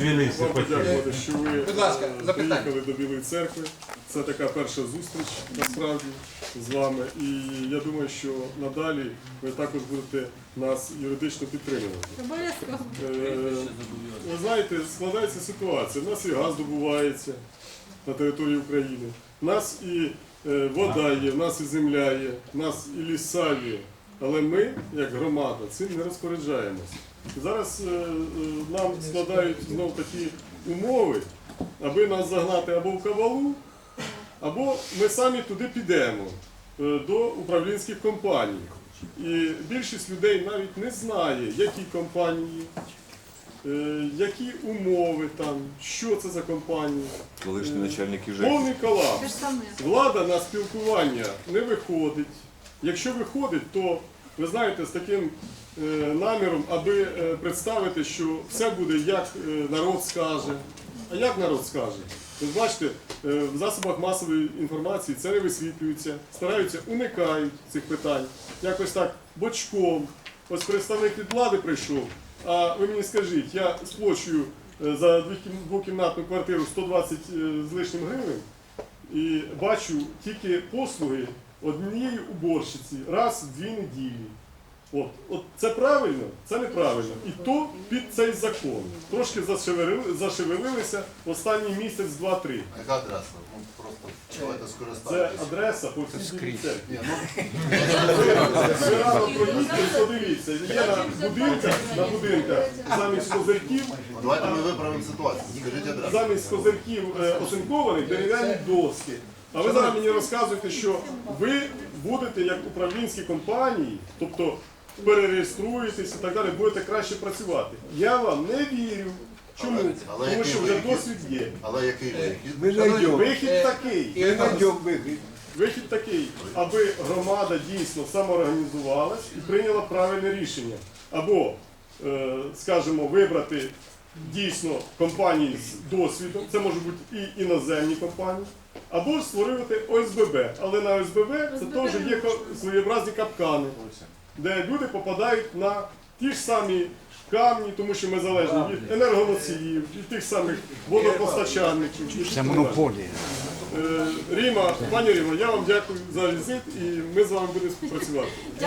Вам подякувати, що ви Будь ласка, е, запитання. приїхали до Білої церкви. Це така перша зустріч насправді з вами. І я думаю, що надалі ви також будете нас юридично підтримувати. Обов'язково. Е, Ви знаєте, складається ситуація. У нас і газ добувається на території України. У нас і е, вода є, в нас і земля є, в нас і ліса є. Але ми, як громада, цим не розпоряджаємося. Зараз е, е, нам складають знов такі умови, аби нас загнати або в кавалу, або ми самі туди підемо е, до управлінських компаній. І більшість людей навіть не знає, які компанії, е, які умови там, що це за компанії. Колишні начальники ЖЕКів. Повний колапс. Влада на спілкування не виходить. Якщо виходить, то ви знаєте, з таким наміром, аби е, представити, що все буде як е, народ скаже. А як народ скаже? Ви бачите, е, в засобах масової інформації це не висвітлюється, стараються, уникають цих питань. Якось так бочком. Ось представник від влади прийшов. А ви мені скажіть, я сплачую е, за двокімнатну квартиру 120 е, з лишнім гривень і бачу тільки послуги однієї уборщиці раз в дві неділі. От, от це правильно, це неправильно. І то під цей закон. Трошки зашевелили- зашевелилися останній місяць, два-три. Яка адреса? Ну просто давайте Це адреса по всій Білій церкві. Ні, ну Ви рано проїдьте і подивіться. Є на будинках, на будинках замість козирків, давайте ми виправимо ситуацію. Скажіть адресу. замість козирків е, оцинкованих дерев'яні доски. А ви зараз мені розказуєте, що ви будете як управлінські компанії, тобто перереєструєтесь і так далі, будете краще працювати. Я вам не вірю. Чому? Але Тому який що вже вихід? досвід є. Але який вихід? Мы найдем. Вихід такий. И найдем выход. Вихід такий, аби громада дійсно самоорганізувалась і прийняла правильне рішення. Або, е, скажімо, вибрати дійсно компанії з досвідом, це можуть бути і іноземні компанії, або ж створювати ОСББ. Але на ОСББ це теж є ко- своєобразні капкани, де люди попадають на ті ж самі камні, тому що ми залежні від енергоносіїв, від тих самих водопостачальників. Це монополія. Ріма, пані Ріма, я вам дякую за візит і ми з вами будемо співпрацювати.